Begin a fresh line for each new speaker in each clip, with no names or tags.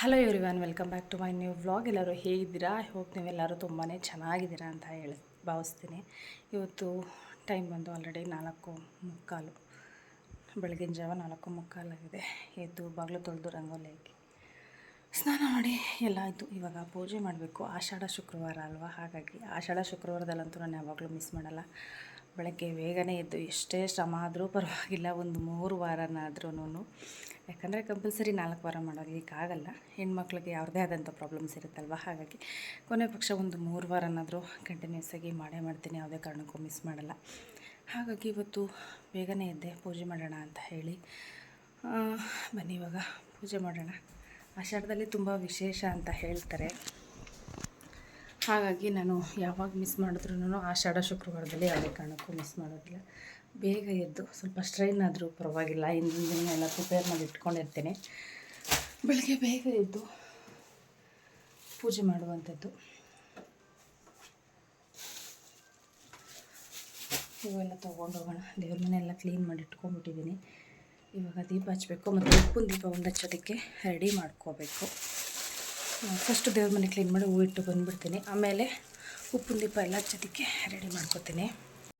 Hello everyone welcome back to my new vlog ಎಲ್ಲರೂ ಹೇಗಿದ್ದೀರಾ? I hope ನೀವೆಲ್ಲರೂ ತುಂಬಾ ಚೆನ್ನಾಗಿದ್ದೀರಾ ಅಂತ ಹೇಳಿ ಭಾವಿಸ್ತೀನಿ. ಇವತ್ತು ಟೈಮ್ ಬಂದು ಆಲ್ರೆಡಿ ನಾಲ್ಕು ಮುಕ್ಕಾಲು, ಬೆಳಗಿನ ಜಾವ ನಾಲ್ಕು ಮುಕ್ಕಾಲಾಗಿದೆ. ಎದ್ದು ಬಾಗಿಲು ತೊಳೆದು ರಂಗೋಲಿ ಹಾಕಿ ಸ್ನಾನ ಮಾಡಿ ಎಲ್ಲ ಆಯಿತು. ಇವಾಗ ಪೂಜೆ ಮಾಡಬೇಕು. ಆಷಾಢ ಶುಕ್ರವಾರ ಅಲ್ವಾ? ಹಾಗಾಗಿ ಆಷಾಢ ಶುಕ್ರವಾರದಲ್ಲಂತೂ ನಾನು ಯಾವಾಗಲೂ ಮಿಸ್ ಮಾಡಲ್ಲ. ಬೆಳಗ್ಗೆ ಬೇಗನೆ ಎದ್ದು ಎಷ್ಟೇ ಶ್ರಮ ಆದರೂ ಪರವಾಗಿಲ್ಲ. ಒಂದು ಮೂರು ವಾರನಾದ್ರೂ ಯಾಕಂದರೆ ಕಂಪಲ್ಸರಿ ನಾಲ್ಕು ವಾರ ಮಾಡೋದಕ್ಕಾಗಲ್ಲ ಹೆಣ್ಮಕ್ಳಿಗೆ ಯಾವುದೇ ಆದಂಥ ಪ್ರಾಬ್ಲಮ್ಸ್ ಇರುತ್ತಲ್ವ? ಹಾಗಾಗಿ ಕೊನೆ ಪಕ್ಷ ಒಂದು ಮೂರು ವಾರನಾದರೂ ಕಂಟಿನ್ಯೂಸ್ ಆಗಿ ಮಾಡೇ ಮಾಡ್ತೀನಿ, ಯಾವುದೇ ಕಾರಣಕ್ಕೂ ಮಿಸ್ ಮಾಡಲ್ಲ. ಹಾಗಾಗಿ ಇವತ್ತು ಬೇಗನೆ ಇದ್ದೆ ಪೂಜೆ ಮಾಡೋಣ ಅಂತ ಹೇಳಿ. ಬನ್ನಿ ಇವಾಗ ಪೂಜೆ ಮಾಡೋಣ. ಆಷಾಢದಲ್ಲಿ ತುಂಬ ವಿಶೇಷ ಅಂತ ಹೇಳ್ತಾರೆ. ಹಾಗಾಗಿ ನಾನು ಯಾವಾಗ ಮಿಸ್ ಮಾಡಿದ್ರೂ ಆಷಾಢ ಶುಕ್ರವಾರದಲ್ಲಿ ಯಾವುದೇ ಕಾರಣಕ್ಕೂ ಮಿಸ್ ಮಾಡೋದಿಲ್ಲ. ಬೇಗ ಎದ್ದು ಸ್ವಲ್ಪ ಸ್ಟ್ರೈನ್ ಆದರೂ ಪರವಾಗಿಲ್ಲ. ಹಿಂದಿನ ದಿನ ಎಲ್ಲ ಪ್ರಿಪೇರ್ ಮಾಡಿ ಇಟ್ಕೊಂಡಿರ್ತೇನೆ. ಬೆಳಗ್ಗೆ ಬೇಗ ಎದ್ದು ಪೂಜೆ ಮಾಡುವಂಥದ್ದು. ಇವೆಲ್ಲ ತೊಗೊಂಡು ಹೋಗೋಣ ದೇವ್ರ ಮನೆ ಎಲ್ಲ ಕ್ಲೀನ್ ಮಾಡಿ ಇಟ್ಕೊಂಡ್ಬಿಟ್ಟಿದ್ದೀನಿ ಇವಾಗ ದೀಪ ಹಚ್ಚಬೇಕು ಮತ್ತು ಉಪ್ಪಿನ ದೀಪ ಒಂದು ಹಚ್ಚೋದಕ್ಕೆ ರೆಡಿ ಮಾಡ್ಕೋಬೇಕು ಫಸ್ಟ್ ದೇವ್ರ ಮನೆ ಕ್ಲೀನ್ ಮಾಡಿ ಹೂ ಇಟ್ಟು ಬಂದುಬಿಡ್ತೀನಿ. ಆಮೇಲೆ ಉಪ್ಪಿನ ದೀಪ ಎಲ್ಲ ಹಚ್ಚೋದಕ್ಕೆ ರೆಡಿ ಮಾಡ್ಕೋತೀನಿ.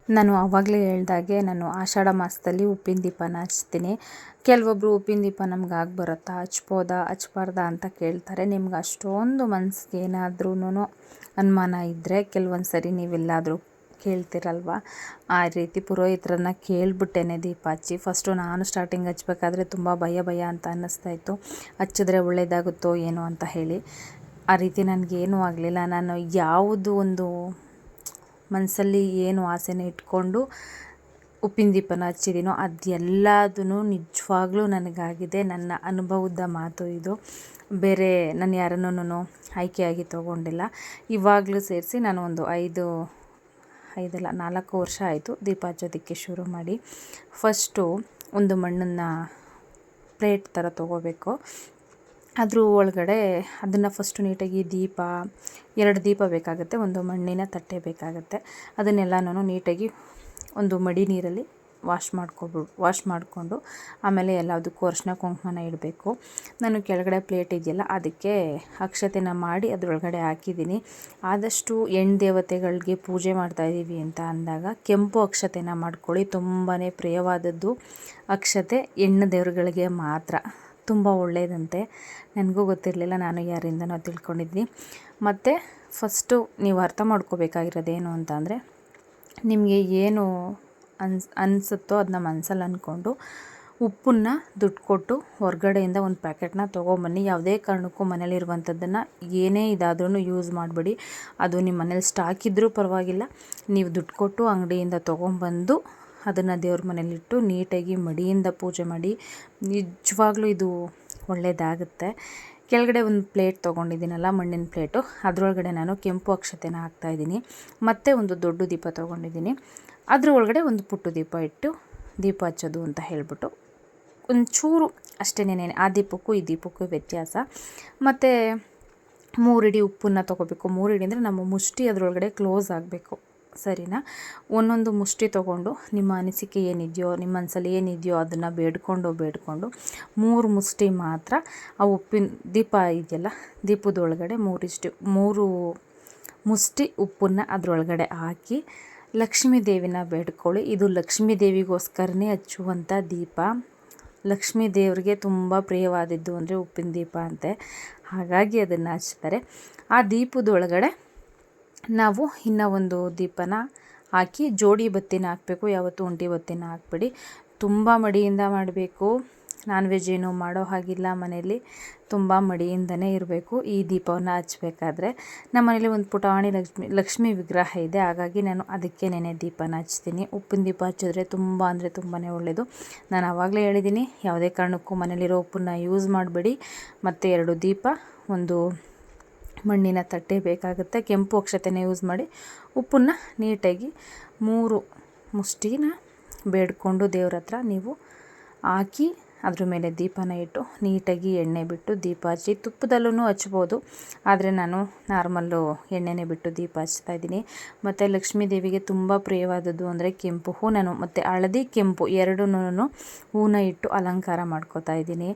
ನಾನು ಆವಾಗಲೇ ಹೇಳ್ದಾಗೆ ನಾನು ಆಷಾಢ ಮಾಸದಲ್ಲಿ ಉಪ್ಪಿನ ದೀಪನ ಹಚ್ತೀನಿ. ಕೆಲವೊಬ್ಬರು ಉಪ್ಪಿನ ದೀಪ ನಮ್ಗೆ ಆಗಿ ಬರುತ್ತಾ? ಹಚ್ಬೋದಾ? ಹಚ್ಬಾರ್ದಾ ಅಂತ ಕೇಳ್ತಾರೆ. ನಿಮ್ಗೆ ಅಷ್ಟೊಂದು ಮನ್ಸಿಗೆ ಏನಾದ್ರೂ ಅನುಮಾನ ಇದ್ದರೆ ಕೆಲವೊಂದು ಸರಿ ನೀವೆಲ್ಲಾದರೂ ಕೇಳ್ತಿರಲ್ವ? ಆ ರೀತಿ ಪುರೋಹಿತರನ್ನ ಕೇಳ್ಬಿಟ್ಟೇನೆ ದೀಪ ಹಚ್ಚಿ. ಫಸ್ಟು ನಾನು ಸ್ಟಾರ್ಟಿಂಗ್ ಹಚ್ಬೇಕಾದ್ರೆ ತುಂಬ ಭಯ ಭಯ ಅಂತ ಅನ್ನಿಸ್ತಾ ಇತ್ತು. ಹಚ್ಚಿದ್ರೆ ಒಳ್ಳೆಯದಾಗುತ್ತೋ ಏನೋ ಅಂತ ಹೇಳಿ. ಆ ರೀತಿ ನನಗೇನೂ ಆಗಲಿಲ್ಲ. ನಾನು ಯಾವುದು ಒಂದು ಮನಸ್ಸಲ್ಲಿ ಏನು ಆಸೆನ ಇಟ್ಕೊಂಡು ಉಪ್ಪಿನ ದೀಪನ ಹಚ್ಚಿದ್ದೀನೋ ಅದೆಲ್ಲದೂ ನಿಜವಾಗ್ಲೂ ನನಗಾಗಿದೆ. ನನ್ನ ಅನುಭವದ ಮಾತು ಇದು. ಬೇರೆ ನಾನು ಯಾರನ್ನೂ ಆಯ್ಕೆಯಾಗಿ ತೊಗೊಂಡಿಲ್ಲ. ಇವಾಗಲೂ ಸೇರಿಸಿ ನಾನು ಒಂದು ಐದು, ಐದಲ್ಲ, ನಾಲ್ಕು ವರ್ಷ ಆಯಿತು ದೀಪ ಹಚ್ಚೋದಕ್ಕೆ ಶುರು ಮಾಡಿ. ಫಸ್ಟು ಒಂದು ಮಣ್ಣನ್ನು ಪ್ಲೇಟ್ ಥರ ತೊಗೋಬೇಕು. ಅದ್ರ ಒಳಗಡೆ ಅದನ್ನು ಫಸ್ಟು ನೀಟಾಗಿ ದೀಪ, ಎರಡು ದೀಪ ಬೇಕಾಗುತ್ತೆ, ಒಂದು ಮಣ್ಣಿನ ತಟ್ಟೆ ಬೇಕಾಗುತ್ತೆ. ಅದನ್ನೆಲ್ಲನೂ ನೀಟಾಗಿ ಒಂದು ಮಡಿ ನೀರಲ್ಲಿ ವಾಶ್ ಮಾಡ್ಕೊಬಿ ವಾಶ್ ಮಾಡಿಕೊಂಡು ಆಮೇಲೆ ಎಲ್ಲದಕ್ಕೂ ಅರ್ಶಿನ ಕುಂಕುಮನ ಇಡಬೇಕು. ನಾನು ಕೆಳಗಡೆ ಪ್ಲೇಟ್ ಇದೆಯಲ್ಲ, ಅದಕ್ಕೆ ಅಕ್ಷತೆನ ಮಾಡಿ ಅದರೊಳಗಡೆ ಹಾಕಿದ್ದೀನಿ. ಆದಷ್ಟು ಹೆಣ್ಣು ದೇವತೆಗಳಿಗೆ ಪೂಜೆ ಮಾಡ್ತಾಯಿದ್ದೀವಿ ಅಂತ ಅಂದಾಗ ಕೆಂಪು ಅಕ್ಷತೆನ ಮಾಡ್ಕೊಳ್ಳಿ ತುಂಬಾ ಪ್ರಿಯವಾದದ್ದು ಅಕ್ಷತೆ ಹೆಣ್ಣು ದೇವರುಗಳಿಗೆ ಮಾತ್ರ. ತುಂಬ ಒಳ್ಳೆಯದಂತೆ ನನಗೂ ಗೊತ್ತಿರಲಿಲ್ಲ ನಾನು ಯಾರಿಂದನೋ ತಿಳ್ಕೊಂಡಿದ್ವಿ ಮತ್ತು ಫಸ್ಟು ನೀವು ಅರ್ಥ ಮಾಡ್ಕೋಬೇಕಾಗಿರೋದೇನು ಅಂತ ಅಂದರೆ ನಿಮಗೆ ಏನು ಅನ್ಸ್, ಅನಿಸುತ್ತೋ ಅದನ್ನ ಮನಸ್ಸಲ್ಲಿ ಅಂದ್ಕೊಂಡು ಉಪ್ಪನ್ನ ದುಡ್ಡು ಕೊಟ್ಟು ಹೊರಗಡೆಯಿಂದ ಒಂದು ಪ್ಯಾಕೆಟ್ನ ತೊಗೊಂಬನ್ನಿ. ಯಾವುದೇ ಕಾರಣಕ್ಕೂ ಮನೇಲಿರುವಂಥದ್ದನ್ನು ಏನೇ ಇದಾದ್ರೂ ಯೂಸ್ ಮಾಡಬೇಡಿ. ಅದು ನಿಮ್ಮ ಮನೇಲಿ ಸ್ಟಾಕ್ ಇದ್ದರೂ ಪರವಾಗಿಲ್ಲ. ನೀವು ದುಡ್ಡು ಕೊಟ್ಟು ಅಂಗಡಿಯಿಂದ ತೊಗೊಂಬಂದು ಅದನ್ನು ದೇವ್ರ ಮನೇಲಿಟ್ಟು ನೀಟಾಗಿ ಮಡಿಯಿಂದ ಪೂಜೆ ಮಾಡಿ, ನಿಜವಾಗ್ಲೂ ಇದು ಒಳ್ಳೆಯದಾಗುತ್ತೆ ಕೆಳಗಡೆ ಒಂದು ಪ್ಲೇಟ್ ತೊಗೊಂಡಿದ್ದೀನಲ್ಲ, ಮಣ್ಣಿನ ಪ್ಲೇಟು. ಅದರೊಳಗಡೆ ನಾನು ಕೆಂಪು ಅಕ್ಷತೆನ ಹಾಕ್ತಾಯಿದ್ದೀನಿ ಮತ್ತು ಒಂದು ದೊಡ್ಡ ದೀಪ ತೊಗೊಂಡಿದ್ದೀನಿ. ಅದ್ರ ಒಳಗಡೆ ಒಂದು ಪುಟ್ಟು ದೀಪ ಇಟ್ಟು ದೀಪ ಹಚ್ಚೋದು ಅಂತ ಹೇಳಿಬಿಟ್ಟು ಒಂಚೂರು ಅಷ್ಟೇನೇನೆ ಆ ದೀಪಕ್ಕೂ ಈ ದೀಪಕ್ಕೂ ವ್ಯತ್ಯಾಸ. ಮತ್ತು ಮೂರಿಡಿ ಉಪ್ಪನ್ನು ತೊಗೋಬೇಕು. ಮೂರಿಡಿ ಅಂದರೆ ನಮ್ಮ ಮುಷ್ಟಿ ಅದರೊಳಗಡೆ ಕ್ಲೋಸ್ ಆಗಬೇಕು. ಸರಿನಾ? ಒಂದೊಂದು ಮುಷ್ಟಿ ತೊಗೊಂಡು ನಿಮ್ಮ ಅನಿಸಿಕೆ ಏನಿದೆಯೋ, ನಿಮ್ಮ ಮನಸ್ಸಲ್ಲಿ ಏನಿದೆಯೋ ಅದನ್ನು ಬೇಡ್ಕೊಂಡು ಬೇಡ್ಕೊಂಡು ಮೂರು ಮುಷ್ಟಿ ಮಾತ್ರ ಆ ಉಪ್ಪಿನ ದೀಪ ಇದೆಯಲ್ಲ, ದೀಪದೊಳಗಡೆ ಮೂರಿಷ್ಟು, ಮೂರು ಮುಷ್ಟಿ ಉಪ್ಪನ್ನು ಅದರೊಳಗಡೆ ಹಾಕಿ ಲಕ್ಷ್ಮೀ ದೇವಿನ ಬೇಡ್ಕೊಳ್ಳಿ. ಇದು ಲಕ್ಷ್ಮೀ ದೇವಿಗೋಸ್ಕರನೇ ಹಚ್ಚುವಂಥ ದೀಪ. ಲಕ್ಷ್ಮೀ ದೇವರಿಗೆ ತುಂಬ ಪ್ರಿಯವಾದದ್ದು ಅಂದರೆ ಉಪ್ಪಿನ ದೀಪ ಅಂತೆ. ಹಾಗಾಗಿ ಅದನ್ನು ಹಚ್ತಾರೆ. ಆ ದೀಪದೊಳಗಡೆ ನಾವು ಇನ್ನು ಒಂದು ದೀಪನ ಹಾಕಿ ಜೋಡಿ ಬತ್ತಿನ ಹಾಕಬೇಕು. ಯಾವತ್ತೂ ಒಂಟಿ ಬತ್ತಿನ ಹಾಕ್ಬೇಡಿ. ತುಂಬ ಮಡಿಯಿಂದ ಮಾಡಬೇಕು. ನಾನ್ ವೆಜ್ ಏನು ಮಾಡೋ ಹಾಗಿಲ್ಲ ಮನೆಯಲ್ಲಿ. ತುಂಬ ಮಡಿಯಿಂದನೇ ಇರಬೇಕು. ಈ ದೀಪವನ್ನು ಹಚ್ಚಬೇಕಾದ್ರೆ ನಮ್ಮ ಮನೇಲಿ ಒಂದು ಪುಟಾಣಿ ಲಕ್ಷ್ಮಿ ಲಕ್ಷ್ಮಿ ವಿಗ್ರಹ ಇದೆ. ಹಾಗಾಗಿ ನಾನು ಅದಕ್ಕೆ ನೆನೆ ದೀಪನ ಹಚ್ತೀನಿ. ಉಪ್ಪಿನ ದೀಪ ಹಚ್ಚಿದ್ರೆ ತುಂಬ ಅಂದರೆ ತುಂಬಾ ಒಳ್ಳೆಯದು ನಾನು ಆವಾಗಲೇ ಹೇಳಿದ್ದೀನಿ, ಯಾವುದೇ ಕಾರಣಕ್ಕೂ ಮನೇಲಿರೋ ಉಪ್ಪನ್ನ ಯೂಸ್ ಮಾಡಬೇಡಿ. ಮತ್ತು ಎರಡು ದೀಪ, ಒಂದು ಮಣ್ಣಿನ ತಟ್ಟೆ ಬೇಕಾಗುತ್ತೆ. ಕೆಂಪು ಅಕ್ಷತೆನ ಯೂಸ್ ಮಾಡಿ ಉಪ್ಪನ್ನು ನೀಟಾಗಿ ಮೂರು ಮುಷ್ಟಿನ ಬೇಡಿಕೊಂಡು ದೇವ್ರ ಹತ್ರ ನೀವು ಹಾಕಿ ಅದ್ರ ಮೇಲೆ ದೀಪನ ಇಟ್ಟು ನೀಟಾಗಿ ಎಣ್ಣೆ ಬಿಟ್ಟು ದೀಪ ಹಚ್ಚಿ ತುಪ್ಪದಲ್ಲೂ ಹಚ್ಬೋದು. ಆದರೆ ನಾನು ನಾರ್ಮಲ್ಲು ಎಣ್ಣೆನೇ ಬಿಟ್ಟು ದೀಪ ಹಚ್ತಾ ಇದ್ದೀನಿ. ಮತ್ತು ಲಕ್ಷ್ಮೀ ದೇವಿಗೆ ತುಂಬ ಪ್ರಿಯವಾದದ್ದು ಅಂದರೆ ಕೆಂಪು ಹೂ ನಾನು ಮತ್ತು ಹಳದಿ ಕೆಂಪು ಎರಡೂ ಹೂನ ಇಟ್ಟು ಅಲಂಕಾರ ಮಾಡ್ಕೋತಾ ಇದ್ದೀನಿ.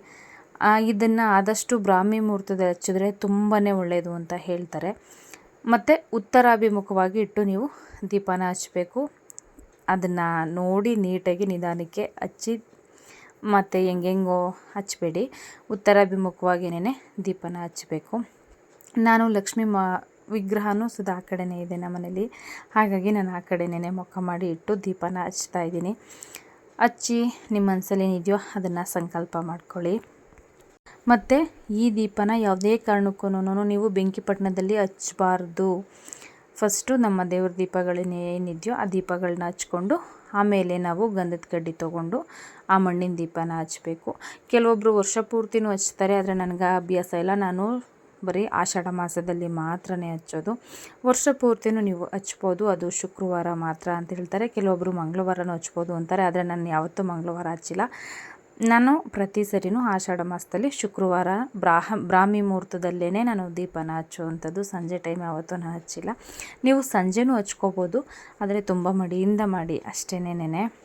ಇದನ್ನು ಆದಷ್ಟು ಬ್ರಾಹ್ಮಿ ಮುಹೂರ್ತದಲ್ಲಿ ಹಚ್ಚಿದ್ರೆ ತುಂಬಾ ಒಳ್ಳೆಯದು ಅಂತ ಹೇಳ್ತಾರೆ. ಮತ್ತು ಉತ್ತರಾಭಿಮುಖವಾಗಿ ಇಟ್ಟು ನೀವು ದೀಪನ ಹಚ್ಚಬೇಕು ಅದನ್ನು ನೋಡಿ ನೀಟಾಗಿ ನಿಧಾನಕ್ಕೆ ಹಚ್ಚಿ ಮತ್ತು ಹೆಂಗೆಂಗೋ ಹಚ್ಚಬೇಡಿ ಉತ್ತರಾಭಿಮುಖವಾಗಿನೇ ದೀಪನ ಹಚ್ಚಬೇಕು ನಾನು ಲಕ್ಷ್ಮೀ ಮ ವಿಗ್ರಹನೂ ಸುದಾ ಆ ಕಡೆನೇ ಇದೆ ನಮ್ಮ ಮನೇಲಿ. ಹಾಗಾಗಿ ನಾನು ಆ ಕಡೆನೇ ಮುಖ ಮಾಡಿ ಇಟ್ಟು ದೀಪನ ಹಚ್ತಾ ಇದ್ದೀನಿ. ಹಚ್ಚಿ ನಿಮ್ಮ ಮನಸ್ಸಲ್ಲಿ ಏನಿದೆಯೋ ಅದನ್ನು ಸಂಕಲ್ಪ ಮಾಡ್ಕೊಳ್ಳಿ. ಮತ್ತು ಈ ದೀಪನ ಯಾವುದೇ ಕಾರಣಕ್ಕೂ ನೀವು ಬೆಂಕಿಪಟ್ಟಣದಲ್ಲಿ ಹಚ್ಚಬಾರ್ದು ಫಸ್ಟು ನಮ್ಮ ದೇವ್ರ ದೀಪಗಳನ್ನ ಏನಿದೆಯೋ ಆ ದೀಪಗಳನ್ನ ಹಚ್ಕೊಂಡು ಆಮೇಲೆ ನಾವು ಗಂಧದ ಕಡ್ಡಿ ತೊಗೊಂಡು ಆ ಮಣ್ಣಿನ ದೀಪನ ಹಚ್ಚಬೇಕು ಕೆಲವೊಬ್ಬರು ವರ್ಷ ಪೂರ್ತಿನೂ ಹಚ್ತಾರೆ, ಆದರೆ ನನಗೆ ಅಭ್ಯಾಸ ಇಲ್ಲ. ನಾನು ಬರೀ ಆಷಾಢ ಮಾಸದಲ್ಲಿ ಮಾತ್ರನೇ ಹಚ್ಚೋದು. ವರ್ಷ ಪೂರ್ತಿನೂ ನೀವು ಹಚ್ಬೋದು, ಅದು ಶುಕ್ರವಾರ ಮಾತ್ರ ಅಂತ ಹೇಳ್ತಾರೆ. ಕೆಲವೊಬ್ಬರು ಮಂಗಳವಾರನೂ ಹಚ್ಬೋದು ಅಂತಾರೆ, ಆದರೆ ನಾನು ಯಾವತ್ತೂ ಮಂಗಳವಾರ ಹಚ್ಚಿಲ್ಲ. ನಾನು ಪ್ರತಿ ಸರಿನೂ ಆಷಾಢ ಮಾಸದಲ್ಲಿ ಶುಕ್ರವಾರ ಬ್ರಾಹ, ಬ್ರಾಹ್ಮಿ ಮುಹೂರ್ತದಲ್ಲೇ ನಾನು ದೀಪನ ಹಚ್ಚುವಂಥದ್ದು. ಸಂಜೆ ಟೈಮ್ ಯಾವತ್ತೂ ನಾನು ಹಚ್ಚಿಲ್ಲ. ನೀವು ಸಂಜೆನೂ ಹಚ್ಕೋಬೋದು. ಆದರೆ ತುಂಬ ಮಡಿಯಿಂದ ಮಾಡಿ ಅಷ್ಟೇನೇನೆ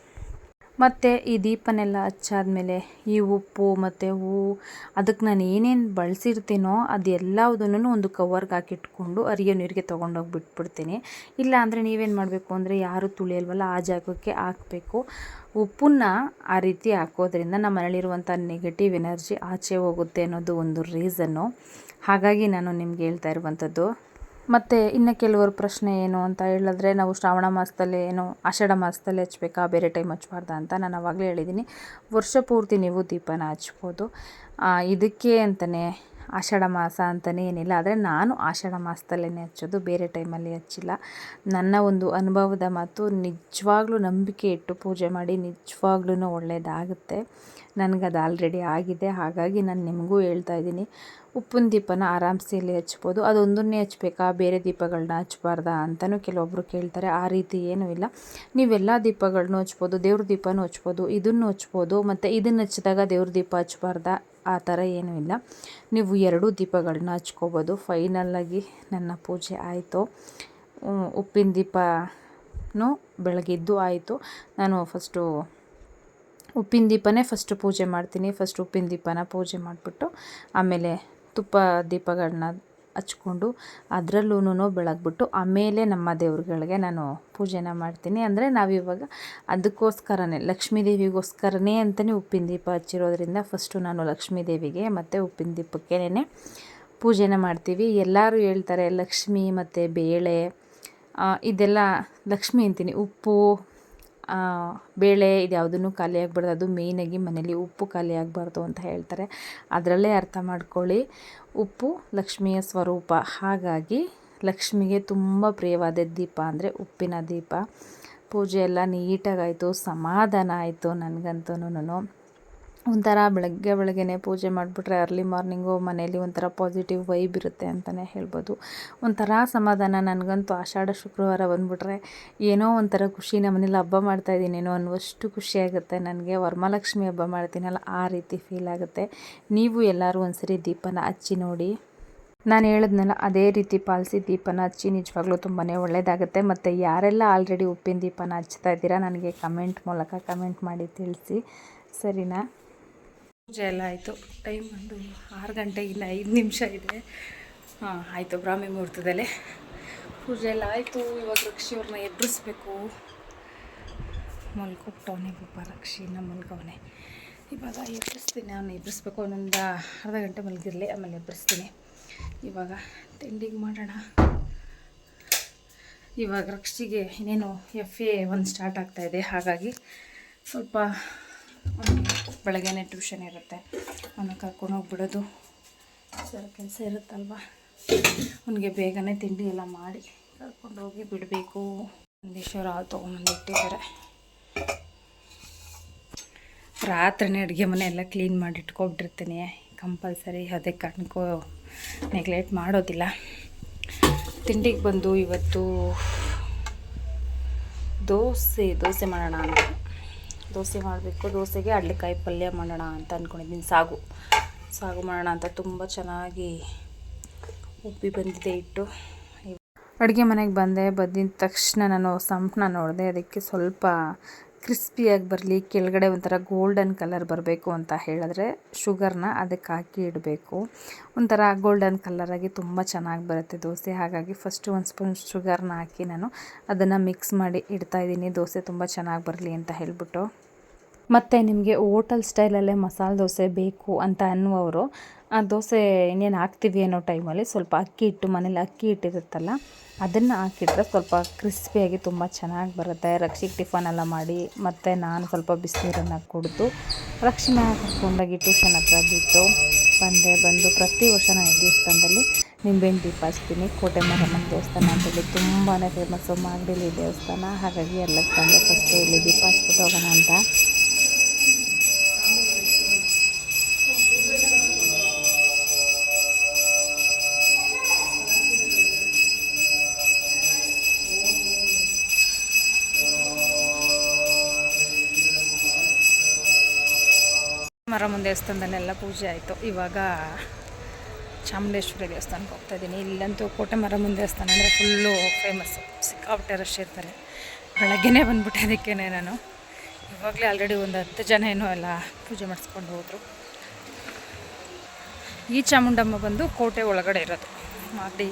ಮತ್ತು ಈ ದೀಪನೆಲ್ಲ ಹಚ್ಚಾದ್ಮೇಲೆ ಈ ಉಪ್ಪು ಮತ್ತು ಹೂವು ಅದಕ್ಕೆ ನಾನು ಏನೇನು ಬಳಸಿರ್ತೀನೋ ಅದೆಲ್ಲವುದನ್ನು ಒಂದು ಕವರ್ಗೆ ಹಾಕಿಟ್ಕೊಂಡು ಅರಿಯೋ ನೀರಿಗೆ ತೊಗೊಂಡೋಗಿ ಬಿಟ್ಬಿಡ್ತೀನಿ. ಇಲ್ಲ ಅಂದರೆ ನೀವೇನು ಮಾಡಬೇಕು ಅಂದರೆ ಯಾರು ತುಳಿಯಲ್ವಲ್ಲ ಆ ಜಾಗಕ್ಕೆ ಹಾಕಬೇಕು. ಉಪ್ಪನ್ನ ಆ ರೀತಿ ಹಾಕೋದ್ರಿಂದ ನಮ್ಮ ಮನೇಲಿರುವಂಥ ನೆಗೆಟಿವ್ ಎನರ್ಜಿ ಆಚೆ ಹೋಗುತ್ತೆ ಅನ್ನೋದು ಒಂದು ರೀಸನ್ನು ಹಾಗಾಗಿ ನಾನು ನಿಮ್ಗೆ ಹೇಳ್ತಾ ಇರುವಂಥದ್ದು ಮತ್ತು ಇನ್ನು ಕೆಲವರು ಪ್ರಶ್ನೆ ಏನು ಅಂತ ಹೇಳಿದ್ರೆ ನಾವು ಶ್ರಾವಣ ಮಾಸದಲ್ಲಿ ಏನು ಆಷಾಢ ಮಾಸದಲ್ಲಿ ಹಚ್ಬೇಕಾ? ಬೇರೆ ಟೈಮ್ ಹಚ್ಬಾರ್ದಾ ಅಂತ ನಾನು ಅವಾಗಲೇ ಹೇಳಿದ್ದೀನಿ ವರ್ಷ ಪೂರ್ತಿ ನೀವು ದೀಪನ ಹಚ್ಬೋದು. ಇದಕ್ಕೆ ಅಂತಲೇ ಆಷಾಢ ಮಾಸ ಅಂತಲೇ ಏನಿಲ್ಲ, ಆದರೆ ನಾನು ಆಷಾಢ ಮಾಸದಲ್ಲೇ ಹಚ್ಚೋದು, ಬೇರೆ ಟೈಮಲ್ಲಿ ಹಚ್ಚಿಲ್ಲ. ನನ್ನ ಒಂದು ಅನುಭವದ ಮಾತು, ನಿಜವಾಗ್ಲೂ ನಂಬಿಕೆ ಇಟ್ಟು ಪೂಜೆ ಮಾಡಿ ನಿಜವಾಗ್ಲೂ ಒಳ್ಳೆಯದಾಗುತ್ತೆ ನನಗದು ಆಲ್ರೆಡಿ ಆಗಿದೆ, ಹಾಗಾಗಿ ನಾನು ನಿಮಗೂ ಹೇಳ್ತಾ ಇದ್ದೀನಿ. ಉಪ್ಪಿನ ದೀಪನ ಆರಾಮ್ಸೆಯಲ್ಲಿ ಹಚ್ಬೋದು, ಅದೊಂದನ್ನೇ ಹಚ್ಬೇಕಾ? ಬೇರೆ ದೀಪಗಳನ್ನ ಹಚ್ಬಾರ್ದಾ ಅಂತಲೂ ಕೆಲವೊಬ್ಬರು ಕೇಳ್ತಾರೆ, ಆ ರೀತಿ ಏನೂ ಇಲ್ಲ. ನೀವೆಲ್ಲ ದೀಪಗಳನ್ನೂ ಹಚ್ಬೋದು, ದೇವ್ರ ದೀಪನೂ ಹಚ್ಬೋದು, ಇದನ್ನು ಹಚ್ಬೋದು, ಮತ್ತು ಇದನ್ನು ಹಚ್ಚಿದಾಗ ದೇವ್ರ ದೀಪ ಹಚ್ಬಾರ್ದಾ? ಆ ಥರ ಏನೂ ಇಲ್ಲ. ನೀವು ಎರಡೂ ದೀಪಗಳನ್ನ ಹಚ್ಕೋಬೋದು. ಫೈನಲ್ಲಾಗಿ ನನ್ನ ಪೂಜೆ ಆಯಿತು. ಉಪ್ಪಿನ ದೀಪನೂ ಬೆಳಗಿದ್ದು ಆಯಿತು. ನಾನು ಫಸ್ಟು ಉಪ್ಪಿನ ದೀಪನೇ ಫಸ್ಟು ಪೂಜೆ ಮಾಡ್ತೀನಿ. ಫಸ್ಟ್ ಉಪ್ಪಿನ ದೀಪನ ಪೂಜೆ ಮಾಡಿಬಿಟ್ಟು ಆಮೇಲೆ ತುಪ್ಪ ದೀಪಗಳನ್ನ ಹಚ್ಕೊಂಡು ಅದರಲ್ಲೂ ಬೆಳಗ್ಬಿಟ್ಟು ಆಮೇಲೆ ನಮ್ಮ ದೇವ್ರುಗಳಿಗೆ ನಾನು ಪೂಜೆನ ಮಾಡ್ತೀನಿ. ಅಂದರೆ ನಾವಿವಾಗ ಅದಕ್ಕೋಸ್ಕರನೇ, ಲಕ್ಷ್ಮೀ ದೇವಿಗೋಸ್ಕರನೇ ಅಂತಲೇ ಉಪ್ಪಿನ ದೀಪ ಹಚ್ಚಿರೋದ್ರಿಂದ ಫಸ್ಟು ನಾನು ಲಕ್ಷ್ಮೀ ದೇವಿಗೆ ಮತ್ತು ಉಪ್ಪಿನ ದೀಪಕ್ಕೇನೆ ಪೂಜೆನ ಮಾಡ್ತೀವಿ. ಎಲ್ಲರೂ ಹೇಳ್ತಾರೆ ಲಕ್ಷ್ಮಿ ಮತ್ತು ಬೇಳೆ ಇದೆಲ್ಲ ಲಕ್ಷ್ಮಿ ಅಂತೀನಿ. ಉಪ್ಪು ಬೇಳೆ ಇದು ಯಾವುದನ್ನು ಖಾಲಿ ಆಗಬಾರ್ದು, ಅದು ಮೇಯ್ನಾಗಿ ಮನೇಲಿ ಉಪ್ಪು ಖಾಲಿ ಆಗಬಾರ್ದು ಅಂತ ಹೇಳ್ತಾರೆ. ಅದರಲ್ಲೇ ಅರ್ಥ ಮಾಡ್ಕೊಳ್ಳಿ. ಉಪ್ಪು ಲಕ್ಷ್ಮಿಯ ಸ್ವರೂಪ. ಹಾಗಾಗಿ ಲಕ್ಷ್ಮಿಗೆ ತುಂಬ ಪ್ರಿಯವಾದ ದೀಪ ಅಂದರೆ ಉಪ್ಪಿನ ದೀಪ. ಪೂಜೆ ಎಲ್ಲ ನೀಟಾಗಾಯಿತು, ಸಮಾಧಾನ ಆಯಿತು ನನಗಂತೂ ಒಂಥರ ಬೆಳಗ್ಗೆ ಬೆಳಗ್ಗೆನೆ ಪೂಜೆ ಮಾಡಿಬಿಟ್ರೆ ಅರ್ಲಿ ಮಾರ್ನಿಂಗು ಮನೇಲಿ ಒಂಥರ ಪಾಸಿಟಿವ್ ವೈಬ್ ಇರುತ್ತೆ ಅಂತಲೇ ಹೇಳ್ಬೋದು. ಒಂಥರ ಸಮಾಧಾನ. ನನಗಂತೂ ಆಷಾಢ, ಶುಕ್ರವಾರ ಬಂದುಬಿಟ್ರೆ ಏನೋ ಒಂಥರ ಖುಷಿ. ನಮ್ಮ ಮನೇಲಿ ಹಬ್ಬ ಮಾಡ್ತಾಯಿದ್ದೀನೇನೋ ಅನ್ನುವಷ್ಟು ಖುಷಿಯಾಗುತ್ತೆ ನನಗೆ ವರಮಹಾಲಕ್ಷ್ಮಿ ಹಬ್ಬ ಮಾಡ್ತೀನಲ್ಲ, ಆ ರೀತಿ ಫೀಲ್ ಆಗುತ್ತೆ. ನೀವು ಎಲ್ಲರೂ ಒಂದ್ಸರಿ ದೀಪನ ಹಚ್ಚಿ ನೋಡಿ. ನಾನು ಹೇಳಿದ್ನಲ್ಲ, ಅದೇ ರೀತಿ ಪಾಲಿಸಿ ದೀಪನ ಹಚ್ಚಿ ನಿಜವಾಗ್ಲೂ ತುಂಬಾ ಒಳ್ಳೆಯದಾಗುತ್ತೆ ಮತ್ತು ಯಾರೆಲ್ಲ ಆಲ್ರೆಡಿ ಉಪ್ಪಿನ ದೀಪನ ಹಚ್ತಾ ಇದ್ದೀರಾ, ನನಗೆ ಕಮೆಂಟ್ ಮೂಲಕ ಕಮೆಂಟ್ ಮಾಡಿ ತಿಳಿಸಿ. ಸರಿನಾ?
ಪೂಜೆ ಎಲ್ಲ ಆಯಿತು. ಟೈಮ್ ಒಂದು ಆರು ಗಂಟೆಗಿಂತ ಐದು ನಿಮಿಷ ಇದೆ. ಹಾಂ, ಆಯಿತು, ಬ್ರಾಹ್ಮಿ ಮುಹೂರ್ತದಲ್ಲೇ. ಪೂಜೆ ಎಲ್ಲ ಆಯಿತು. ಇವಾಗ ರಕ್ಷಿಯವ್ರನ್ನ ಎದುರಿಸ್ಬೇಕು. ಮಲ್ಕೊಬಿಟ್ಟವನೇ ಪಾಪ ರಕ್ಷಿನ ಮಲ್ಕವನೆ ಇವಾಗ ಎಬ್ಬರಿಸ್ತೀನಿ ಅವನು ಎಬ್ಬರಿಸ್ಬೇಕು ಒಂದೊಂದು ಅರ್ಧ ಗಂಟೆ ಮಲಗಿರಲಿ, ಆಮೇಲೆ ಎಬ್ಬರಿಸ್ತೀನಿ ಇವಾಗ ತಿಂಡಿಗೆ ಮಾಡೋಣ. ಇವಾಗ ರಕ್ಷಿಗೆ ಇನ್ನೇನು ಎಫ್ ಎ ಒಂದು ಸ್ಟಾರ್ಟ್ ಆಗ್ತಾಯಿದೆ ಹಾಗಾಗಿ ಸ್ವಲ್ಪ ಬೆಳಗ್ಗೆನೇ ಟ್ಯೂಷನ್ ಇರುತ್ತೆ. ಅವನ್ನ ಕರ್ಕೊಂಡು ಹೋಗ್ಬಿಡೋದು. ಸರ್ ಕೆಲಸ ಇರುತ್ತಲ್ವ? ಅವನಿಗೆ ಬೇಗನೆ ತಿಂಡಿ ಎಲ್ಲ ಮಾಡಿ ಕರ್ಕೊಂಡು ಹೋಗಿ ಬಿಡಬೇಕು. ನಂದೀಶ್ವರ ಹಾಲು ತೊಗೊಂಬಂದು ಇಟ್ಟಿದ್ದಾರೆ. ರಾತ್ರಿನೇ ಅಡುಗೆ ಮನೆ ಎಲ್ಲ ಕ್ಲೀನ್ ಮಾಡಿ ಇಟ್ಕೊಬಿಟ್ಟಿರ್ತೀನಿ. ಕಂಪಲ್ಸರಿ ಅದೇ ಕಣ್ಕೋ ನೆಗ್ಲೆಕ್ಟ್ ಮಾಡೋದಿಲ್ಲ. ತಿಂಡಿಗೆ ಬಂದು ಇವತ್ತು ದೋಸೆ ದೋಸೆ ಮಾಡೋಣ ಅಂತ. ದೋಸೆ ಮಾಡಬೇಕು. ದೋಸೆಗೆ ಅಡ್ಲಿಕಾಯಿ ಪಲ್ಯ ಮಾಡೋಣ ಅಂತ ಅಂದ್ಕೊಂಡಿದ್ದೀನಿ ಸಾಗು. ಸಾಗು ಮಾಡೋಣ ಅಂತ ತುಂಬ ಚೆನ್ನಾಗಿ ಉಪ್ಪಿ ಬಂದಿದೆ ಇಟ್ಟು
ಅಡುಗೆ ಮನೆಗೆ ಬಂದೆ. ಬಂದಿದ್ದ ತಕ್ಷಣ ನಾನು ಸಂಪನ್ನ ನೋಡಿದೆ. ಅದಕ್ಕೆ ಸ್ವಲ್ಪ ಕ್ರಿಸ್ಪಿಯಾಗಿ ಬರಲಿ, ಕೆಳಗಡೆ ಒಂಥರ ಗೋಲ್ಡನ್ ಕಲರ್ ಬರಬೇಕು ಅಂತ ಹೇಳಿದ್ರೆ ಶುಗರ್ನ ಅದಕ್ಕೆ ಹಾಕಿ ಇಡಬೇಕು. ಒಂಥರ ಗೋಲ್ಡನ್ ಕಲರಾಗಿ ತುಂಬ ಚೆನ್ನಾಗಿ ಬರುತ್ತೆ ದೋಸೆ. ಹಾಗಾಗಿ ಫಸ್ಟು ಒಂದು ಸ್ಪೂನ್ ಶುಗರ್ನ ಹಾಕಿ ನಾನು ಅದನ್ನು ಮಿಕ್ಸ್ ಮಾಡಿ ಇಡ್ತಾ ಇದ್ದೀನಿ. ದೋಸೆ ತುಂಬ ಚೆನ್ನಾಗಿ ಬರಲಿ ಅಂತ ಹೇಳ್ಬಿಟ್ಟು. ಮತ್ತು ನಿಮಗೆ ಓಟಲ್ ಸ್ಟೈಲಲ್ಲೇ ಮಸಾಲೆ ದೋಸೆ ಬೇಕು ಅಂತ ಅನ್ನುವವರು, ಆ ದೋಸೆ ಇನ್ನೇನು ಹಾಕ್ತೀವಿ ಅನ್ನೋ ಟೈಮಲ್ಲಿ ಸ್ವಲ್ಪ ಅಕ್ಕಿ ಹಿಟ್ಟು, ಮನೇಲಿ ಅಕ್ಕಿ ಹಿಟ್ಟಿರುತ್ತಲ್ಲ, ಅದನ್ನು ಹಾಕಿದ್ರೆ ಸ್ವಲ್ಪ ಕ್ರಿಸ್ಪಿಯಾಗಿ ತುಂಬ ಚೆನ್ನಾಗಿ ಬರುತ್ತೆ. ರಕ್ಷಿಗೆ ಟಿಫನ್ ಎಲ್ಲ ಮಾಡಿ, ಮತ್ತು ನಾನು ಸ್ವಲ್ಪ ಬಿಸಿನೀರನ್ನು ಕುಡಿದು, ರಕ್ಷಿನ ಕರ್ಕೊಂಡೋಗಿ ಟ್ಯೂಷನ್ ಹತ್ರ ಬಿಟ್ಟು ಬಂದೆ, ಬಂದು ಪ್ರತಿ ವರ್ಷ ನಾನು ದೇವಸ್ಥಾನದಲ್ಲಿ ನಿಂಬೆಹಣ್ಣು ದೀಪ ಹಚ್ತೀನಿ ಕೋಟೆ ಮಾರಮ್ಮನ ದೇವಸ್ಥಾನ ಅಂತೇಳಿ ತುಂಬಾ ಫೇಮಸ್ಸು ಮಾಗಡಿಲಿ ದೇವಸ್ಥಾನ. ಹಾಗಾಗಿ ಎಲ್ಲ ಬಂದೆ ಫಸ್ಟು ಇಲ್ಲಿ ದೀಪ ಹಚ್ಬಿಟ್ಟು ಹೋಗೋಣ ಅಂತ
ಮಾರಮ್ಮನ ದೇವಸ್ಥಾನದಲ್ಲೆಲ್ಲ ಪೂಜೆ ಆಯಿತು. ಇವಾಗ ಚಾಮುಂಡೇಶ್ವರಿ ದೇವಸ್ಥಾನಕ್ಕೆ ಹೋಗ್ತಾ ಇದ್ದೀನಿ. ಇಲ್ಲಂತೂ ಕೋಟೆ ಮಾರಮ್ಮನ ದೇವಸ್ಥಾನ ಅಂದರೆ ಫುಲ್ಲು ಫೇಮಸ್ಸು ಸಿಕ್ಕಾಪಟ್ಟೆ ರಶ್ ಇರ್ತಾರೆ. ಬೆಳಗ್ಗೆನೇ ಬಂದ್ಬಿಟ್ಟೆ ಅದಕ್ಕೇ ನಾನು. ಇವಾಗಲೇ ಆಲ್ರೆಡಿ ಒಂದು ಹತ್ತು ಜನ ಏನೋ ಎಲ್ಲ ಪೂಜೆ ಮಾಡಿಸ್ಕೊಂಡು ಹೋದರು. ಈ ಚಾಮುಂಡಮ್ಮ ಬಂದು ಕೋಟೆ ಒಳಗಡೆ ಇರೋದು. ಮಾಗಡಿ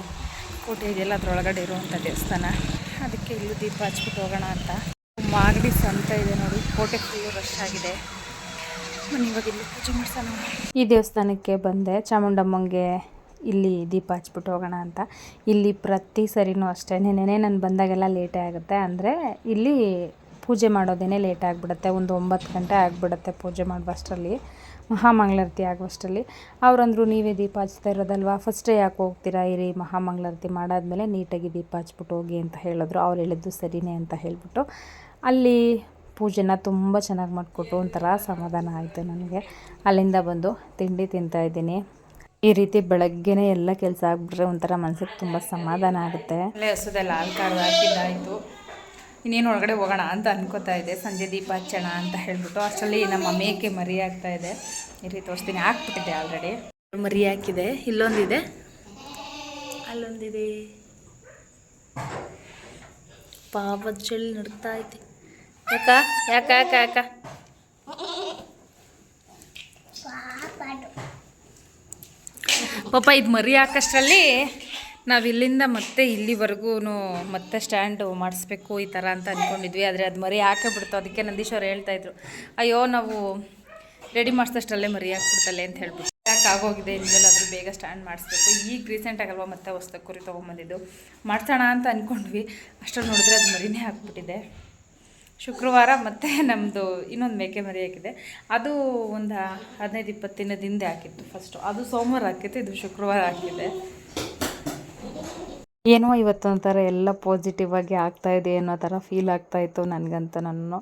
ಕೋಟೆ ಇದೆಯಲ್ಲ, ಅದರೊಳಗಡೆ ಇರುವಂಥ ದೇವಸ್ಥಾನ. ಅದಕ್ಕೆ ಇಲ್ಲೂ ದೀಪ ಹಚ್ಬಿಟ್ಟು ಹೋಗೋಣ ಅಂತ. ಮಾಗಡಿ ಸಂತ ಇದೆ ನೋಡಿ. ಕೋಟೆ ಫುಲ್ಲು ರಶ್ ಆಗಿದೆ.
ಈ ದೇವಸ್ಥಾನಕ್ಕೆ ಬಂದೆ. ಚಾಮುಂಡಮ್ಮಂಗೆ ಇಲ್ಲಿ ದೀಪ ಹಚ್ಬಿಟ್ಟು ಹೋಗೋಣ ಅಂತ. ಇಲ್ಲಿ ಪ್ರತಿ ಸರಿನೂ ಅಷ್ಟೇ. ನೆನೆ ನಾನು ಬಂದಾಗೆಲ್ಲ ಲೇಟೇ ಆಗುತ್ತೆ. ಅಂದರೆ ಇಲ್ಲಿ ಪೂಜೆ ಮಾಡೋದೇನೆ ಲೇಟ್ ಆಗಿಬಿಡುತ್ತೆ. ಒಂದು ಒಂಬತ್ತು ಗಂಟೆ ಆಗಿಬಿಡುತ್ತೆ ಪೂಜೆ ಮಾಡುವಷ್ಟರಲ್ಲಿ. ಮಹಾಮಂಗಳಾರತಿ ಆಗುವಷ್ಟರಲ್ಲಿ. ಅವರಂದರು, ನೀವೇ ದೀಪ ಹಚ್ತಾ ಇರೋದಲ್ವಾ? ಫಸ್ಟೇ ಯಾಕೆ ಹೋಗ್ತೀರಾ? ಇರಿ, ಮಹಾಮಂಗಳಾರತಿ ಮಾಡಾದಮೇಲೆ ನೀಟಾಗಿ ದೀಪ ಹಚ್ಬಿಟ್ಟು ಹೋಗಿ ಅಂತ ಹೇಳಿದ್ರು. ಅವ್ರು ಹೇಳಿದ್ದು ಸರಿನೇ ಅಂತ ಹೇಳಿಬಿಟ್ಟು ಅಲ್ಲಿ ಪೂಜೆನ ತುಂಬ ಚೆನ್ನಾಗಿ ಮಾಡಿಕೊಟ್ಟು ಒಂಥರ ಸಮಾಧಾನ ಆಯಿತು ನನಗೆ. ಅಲ್ಲಿಂದ ಬಂದು ತಿಂಡಿ ತಿಂತಾಯಿದ್ದೀನಿ ಈ ರೀತಿ ಬೆಳಗ್ಗೆನೇ ಎಲ್ಲ ಕೆಲಸ ಆಗಿಬಿಟ್ರೆ ಒಂಥರ ಮನಸ್ಸಿಗೆ ತುಂಬ ಸಮಾಧಾನ ಆಗುತ್ತೆ.
ಅಲ್ಲೇ ಹಸುದೆಲ್ಲ ಹಾಲು ಹಾಕಿದ್ದಾಯಿತು ಇನ್ನೇನು ಒಳಗಡೆ ಹೋಗೋಣ ಅಂತ ಅನ್ಕೋತಾ ಇದ್ದೆ ಸಂಜೆ ದೀಪ ಹಚ್ಚೋಣ ಅಂತ ಹೇಳ್ಬಿಟ್ಟು ಅಷ್ಟರಲ್ಲಿ ನಮ್ಮ ಮೇಕೆ ಮರಿ ಆಗ್ತಾ ಇದೆ. ಈ ರೀತಿ ತೋರಿಸ್ತೀನಿ ಹಾಕ್ಬಿಟ್ಟಿದ್ದೆ ಆಲ್ರೆಡಿ ಮರಿ ಹಾಕಿದೆ. ಇಲ್ಲೊಂದಿದೆ? ಅಲ್ಲೊಂದಿದೆ. ಪಾಪದ ಚಳಿ ನಡ್ತಾ ಐತೆ. ಯಾಕ? ಯಾಕ ಅಕ್ಕ ಯಾಕ? ಪಾಪ ಇದು ಮರಿ ಹಾಕಷ್ಟರಲ್ಲಿ ನಾವು ಇಲ್ಲಿಂದ ಮತ್ತೆ ಇಲ್ಲಿವರೆಗೂ ಮತ್ತೆ ಸ್ಟ್ಯಾಂಡ್ ಮಾಡಿಸ್ಬೇಕು ಈ ಥರ ಅಂತ ಅಂದ್ಕೊಂಡಿದ್ವಿ ಆದರೆ ಅದು ಮರಿ ಹಾಕೇ ಬಿಡ್ತು. ಅದಕ್ಕೆ ನಂದೀಶ್ ಅವ್ರು ಹೇಳ್ತಾಯಿದ್ರು ಅಯ್ಯೋ, ನಾವು ರೆಡಿ ಮಾಡಿಸಿದಷ್ಟರಲ್ಲೇ ಮರಿ ಹಾಕ್ಬಿಡ್ತಲ್ಲೇ ಅಂತ ಹೇಳ್ಬಿಟ್ಟು. ಯಾಕೆ ಆಗೋಗಿದೆ? ಇನ್ಮೇಲೆ ಅದ್ರ ಬೇಗ ಸ್ಟ್ಯಾಂಡ್ ಮಾಡಿಸ್ಬೇಕು. ಈಗ ರೀಸೆಂಟಾಗಲ್ವ ಮತ್ತೆ ಹೊಸ್ತಕ್ಕೂರಿ ಕುರಿ ತೊಗೊಂಬಂದಿದ್ದು? ಮಾಡ್ಸೋಣ ಅಂತ ಅಂದ್ಕೊಂಡ್ವಿ ಅಷ್ಟರಲ್ಲಿ ನೋಡಿದ್ರೆ ಅದು ಮರಿನೇ ಹಾಕ್ಬಿಟ್ಟಿದೆ. ಶುಕ್ರವಾರ ಮತ್ತು ನಮ್ಮದು ಇನ್ನೊಂದು ಮೇಕೆ ಮರಿ ಹಾಕಿದೆ. ಅದು ಒಂದು ಹದಿನೈದು ಇಪ್ಪತ್ತು ದಿನದ ಹಿಂದೆ ಹಾಕಿತ್ತು ಫಸ್ಟು ಅದು ಸೋಮವಾರ ಹಾಕಿತ್ತು, ಇದು ಶುಕ್ರವಾರ ಹಾಕಿದೆ.
ಏನೋ ಇವತ್ತೊಂಥರ ಎಲ್ಲ ಪಾಸಿಟಿವ್ ಆಗಿ ಆಗ್ತಾ ಇದೆ ಅನ್ನೋ ಥರ ಫೀಲ್ ಆಗ್ತಾಯಿತ್ತು ನನಗಂತ ನಾನು.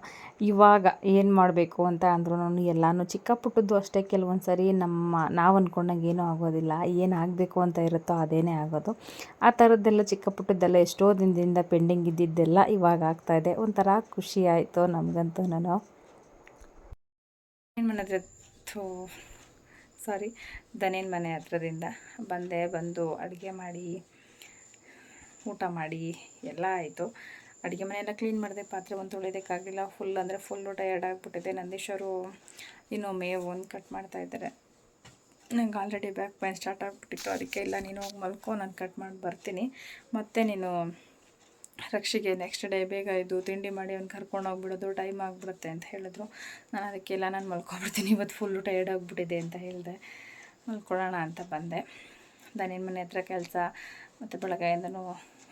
ಇವಾಗ ಏನು ಮಾಡಬೇಕು ಅಂತ ಅಂದ್ರೂ ಎಲ್ಲನೂ ಚಿಕ್ಕ ಪುಟ್ಟದ್ದು ಅಷ್ಟೇ. ಕೆಲವೊಂದು ಸರಿ ನಮ್ಮ, ನಾವು ಅಂದ್ಕೊಂಡಂಗೆ ಏನೂ ಆಗೋದಿಲ್ಲ. ಏನು ಆಗಬೇಕು ಅಂತ ಇರುತ್ತೋ ಅದೇನೇ ಆಗೋದು. ಆ ಥರದ್ದೆಲ್ಲ ಚಿಕ್ಕ ಪುಟ್ಟದ್ದೆಲ್ಲ ಎಷ್ಟೋ ದಿನದಿಂದ ಪೆಂಡಿಂಗ್ ಇದ್ದಿದ್ದೆಲ್ಲ ಇವಾಗ ಆಗ್ತಾ ಇದೆ. ಒಂಥರ ಖುಷಿ ಆಯಿತು ನಮಗಂತೂ ನಾನು.
ಏನು ಮಾಡಿದ್ರೆ ಸಾರಿ ದನೇನ ಮನೆ ಹತ್ರದಿಂದ ಬಂದೆ, ಬಂದು ಅಡುಗೆ ಮಾಡಿ. ಊಟ ಮಾಡಿ ಎಲ್ಲ ಆಯಿತು. ಅಡುಗೆ ಮನೆಯೆಲ್ಲ ಕ್ಲೀನ್ ಮಾಡಿದೆ, ಪಾತ್ರೆ ಒಂದು ತೊಳೆಯೋದಕ್ಕಾಗಲಿಲ್ಲ. ಫುಲ್ ಅಂದರೆ ಫುಲ್ಲು ಟಯರ್ಡ್ ಆಗಿಬಿಟ್ಟಿದೆ. ನಂದೀಶವರು ಇನ್ನೂ ಮೇವು ಒಂದು ಕಟ್ ಮಾಡ್ತಾಯಿದ್ದಾರೆ ನಂಗೆ ಆಲ್ರೆಡಿ ಬ್ಯಾಕ್ ಪೈನ್ ಸ್ಟಾರ್ಟ್ ಆಗಿಬಿಟ್ಟಿತ್ತು. ಅದಕ್ಕೆ ಇಲ್ಲ, ನೀನು ಹೋಗಿ ಮಲ್ಕೊ, ನಾನು ಕಟ್ ಮಾಡಿ ಬರ್ತೀನಿ. ಮತ್ತು ನೀನು ರಕ್ಷಿಗೆ ನೆಕ್ಸ್ಟ್ ಡೇ ಬೇಗ ಇದು ತಿಂಡಿ ಮಾಡಿ ಅವ್ನು ಕರ್ಕೊಂಡು ಹೋಗ್ಬಿಡೋದು ಟೈಮ್ ಆಗಿಬಿಡುತ್ತೆ ಅಂತ ಹೇಳಿದ್ರು. ನಾನು ಅದಕ್ಕೆಲ್ಲ ನಾನು ಮಲ್ಕೊಬಿಡ್ತೀನಿ ಇವತ್ತು ಫುಲ್ಲು ಟಯರ್ಡ್ ಆಗಿಬಿಟ್ಟಿದೆ ಅಂತ ಹೇಳಿದೆ. ಮಲ್ಕೊಳ್ಳೋಣ ಅಂತ ಬಂದೆ. ದನಿನ ಮನೆ ಹತ್ರ ಕೆಲಸ, ಮತ್ತು ಬೆಳಗ್ಗೆಯಿಂದನೂ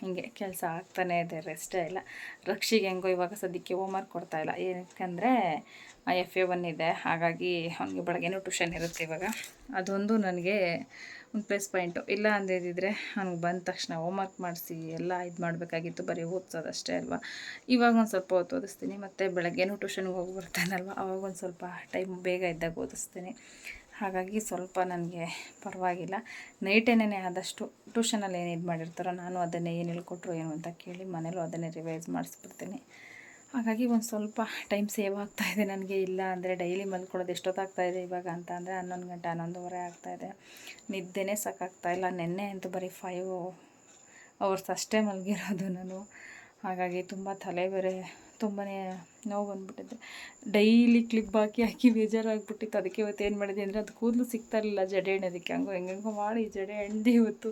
ಹಿಂಗೆ ಕೆಲಸ ಆಗ್ತಾನೇ ಇದೆ ರೆಸ್ಟೇ ಇಲ್ಲ. ರಕ್ಷಿಗೆ ಹೆಂಗೋ ಇವಾಗ ಸದ್ಯಕ್ಕೆ ಹೋಮ್ವರ್ಕ್ ಕೊಡ್ತಾಯಿಲ್ಲ ಏನಕ್ಕಂದರೆ ಎಫ್ ಎ ಒನ್ ಇದೆ. ಹಾಗಾಗಿ ಅವನಿಗೆ ಬೆಳಗ್ಗೆನೂ ಟ್ಯೂಷನ್ ಇರುತ್ತೆ ಇವಾಗ. ಅದೊಂದು ನನಗೆ ಒಂದು ಪ್ಲಸ್ ಪಾಯಿಂಟು ಇಲ್ಲ ಅಂದಿದ್ದಿದ್ರೆ ಅವ್ನಿಗೆ ಬಂದ ತಕ್ಷಣ ಹೋಮ್ವರ್ಕ್ ಮಾಡಿಸಿ, ಎಲ್ಲ ಇದು ಮಾಡಬೇಕಾಗಿತ್ತು. ಬರೀ ಓದಿಸೋದಷ್ಟೇ ಅಲ್ವಾ? ಇವಾಗ ಒಂದು ಸ್ವಲ್ಪ ಹೊತ್ತು ಓದಿಸ್ತೀನಿ. ಮತ್ತು ಬೆಳಗ್ಗೆನೂ ಟ್ಯೂಷನ್ಗೆ ಹೋಗಿ ಬರ್ತಾನಲ್ವ? ಅವಾಗ ಒಂದು ಸ್ವಲ್ಪ ಟೈಮ್ ಬೇಗ ಇದ್ದಾಗ ಓದಿಸ್ತೀನಿ. ಹಾಗಾಗಿ ಸ್ವಲ್ಪ ನನಗೆ ಪರವಾಗಿಲ್ಲ. ನೈಟೇನೇ ಆದಷ್ಟು ಟ್ಯೂಷನಲ್ಲಿ ಏನು ಇದು ಮಾಡಿರ್ತಾರೋ ನಾನು ಅದನ್ನೇ ಏನು ಹೇಳ್ಕೊಟ್ರು ಏನು ಅಂತ ಕೇಳಿ ಮನೇಲೂ ಅದನ್ನೇ ರಿವೈಸ್ ಮಾಡಿಸ್ಬಿಡ್ತೀನಿ. ಹಾಗಾಗಿ ಒಂದು ಸ್ವಲ್ಪ ಟೈಮ್ ಸೇವ್ ಆಗ್ತಾಯಿದೆ ನನಗೆ. ಇಲ್ಲ ಅಂದರೆ ಡೈಲಿ ಮಲ್ಕೊಳ್ಳೋದು ಎಷ್ಟೊತ್ತಾಗ್ತಾ ಇದೆ ಇವಾಗ ಅಂತ ಅಂದರೆ ಹನ್ನೊಂದು ಗಂಟೆ, ಹನ್ನೊಂದುವರೆ ಆಗ್ತಾಯಿದೆ ನಿದ್ದೆನೇ ಸಾಕಾಗ್ತಾಯಿಲ್ಲ ನಿನ್ನೆ ಅಂತೂ ಬರೀ ಫೈವ್ ಅವರ್ಸ್ ಅಷ್ಟೇ ಮಲಗಿರೋದು ನಾನು. ಹಾಗಾಗಿ ತುಂಬ ತಲೆ ಬೇರೆ ತುಂಬಾ ನೋವು ಬಂದ್ಬಿಟ್ಟಿದೆ ಡೈಲಿ ಕ್ಲಿಪ್ ಹಾಕಿ ಹಾಕಿ ಬೇಜಾರಾಗ್ಬಿಟ್ಟಿತ್ತು. ಅದಕ್ಕೆ ಇವತ್ತು ಏನು ಮಾಡಿದೆ ಅಂದರೆ, ಅದು ಕೂದಲು ಸಿಗ್ತಾ ಇರಲಿಲ್ಲ ಜಡೆ ಎಣ್ಣೋದಕ್ಕೆ. ಹಂಗೋ ಹೆಂಗೆಂಗೋ ಮಾಡಿ ಜಡೆ ಎಣ್ದು ಇವತ್ತು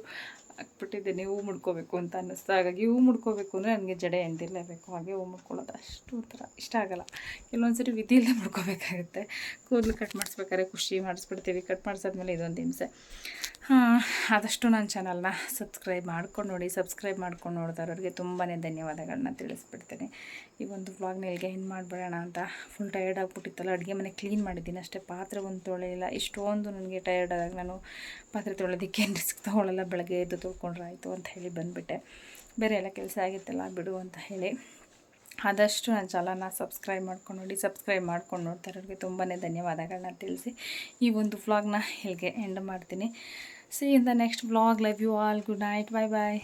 ನೀವು ಹೂ ಮುಡ್ಕೋಬೇಕು ಅಂತ ಅನ್ನಿಸ್ತು. ಹಾಗಾಗಿ ಹೂ ಮುಡ್ಕೋಬೇಕು ಅಂದರೆ ನನಗೆ ಜಡೆ ಎಣ್ದಿರಲೇಬೇಕು ಹಾಗೆ ಹೂ ಮುಡ್ಕೊಳ್ಳೋದು ಅಷ್ಟು ಒಂಥರ ಇಷ್ಟ ಆಗೋಲ್ಲ. ಕೆಲವೊಂದು ಸರಿ ವಿಧಿಯಲ್ಲೇ ಮುಡ್ಕೋಬೇಕಾಗುತ್ತೆ. ಕೂದಲು ಕಟ್ ಮಾಡಿಸ್ಬೇಕಾದ್ರೆ ಖುಷಿ ಮಾಡಿಸ್ಬಿಡ್ತೀವಿ. ಕಟ್ ಮಾಡಿಸಾದ್ಮೇಲೆ ಇದೊಂದು ಹಿಂಸೆ. ಆದಷ್ಟು ನನ್ನ ಚಾನಲ್ನ ಸಬ್ಸ್ಕ್ರೈಬ್ ಮಾಡ್ಕೊಂಡು ನೋಡಿ, ಸಬ್ಸ್ಕ್ರೈಬ್ ಮಾಡ್ಕೊಂಡು ನೋಡ್ತಾರವ್ರಿಗೆ ತುಂಬಾ ಧನ್ಯವಾದಗಳನ್ನ ತಿಳಿಸ್ಬಿಡ್ತೇನೆ. ಈ ಒಂದು ವ್ಲಾಗ್ನ ಇಲ್ಲಿಗೆ ಏನು ಮಾಡಿಬಿಡೋಣ ಅಂತ ಫುಲ್ ಟಯರ್ಡ್ ಆಗಿಬಿಟ್ಟಿತ್ತಲ್ಲ, ಅಡುಗೆ ಮನೆ ಕ್ಲೀನ್ ಮಾಡಿದ್ದೀನಿ. ಅಷ್ಟೇ ಪಾತ್ರೆ ಒಂದು ತೊಳೆಯಿಲ್ಲ ಇಷ್ಟೊಂದು ನನಗೆ ಟಯರ್ಡ್ ಆದಾಗ ನಾನು ಪಾತ್ರೆ ತೊಳೆದಿಕ್ಕೆ ಏನು ರಿಸ್ಕ್ ತೊಗೊಳ್ಳಲ್ಲ ಬೆಳಗ್ಗೆ ಎದ್ದು ತೊಳ್ಕೊಂಡ್ರೆ ಆಯಿತು ಅಂತ ಹೇಳಿ ಬಂದುಬಿಟ್ಟೆ. ಬೇರೆ ಎಲ್ಲ ಕೆಲಸ ಆಗಿತ್ತಲ್ಲ, ಬಿಡು ಅಂತ ಹೇಳಿ. ಆದಷ್ಟು ನನ್ನ ಚಾನಲ್ನ ಸಬ್ಸ್ಕ್ರೈಬ್ ಮಾಡ್ಕೊಂಡು ನೋಡಿ, ಸಬ್ಸ್ಕ್ರೈಬ್ ಮಾಡ್ಕೊಂಡು ನೋಡ್ತಾರವ್ರಿಗೆ ತುಂಬಾ ಧನ್ಯವಾದಗಳನ್ನ ತಿಳಿಸಿ. ಈ ಒಂದು ವ್ಲಾಗ್ನ ಇಲ್ಲಿಗೆ ಎಂಡ್ ಮಾಡ್ತೀನಿ. See in the next vlog love you all good night bye bye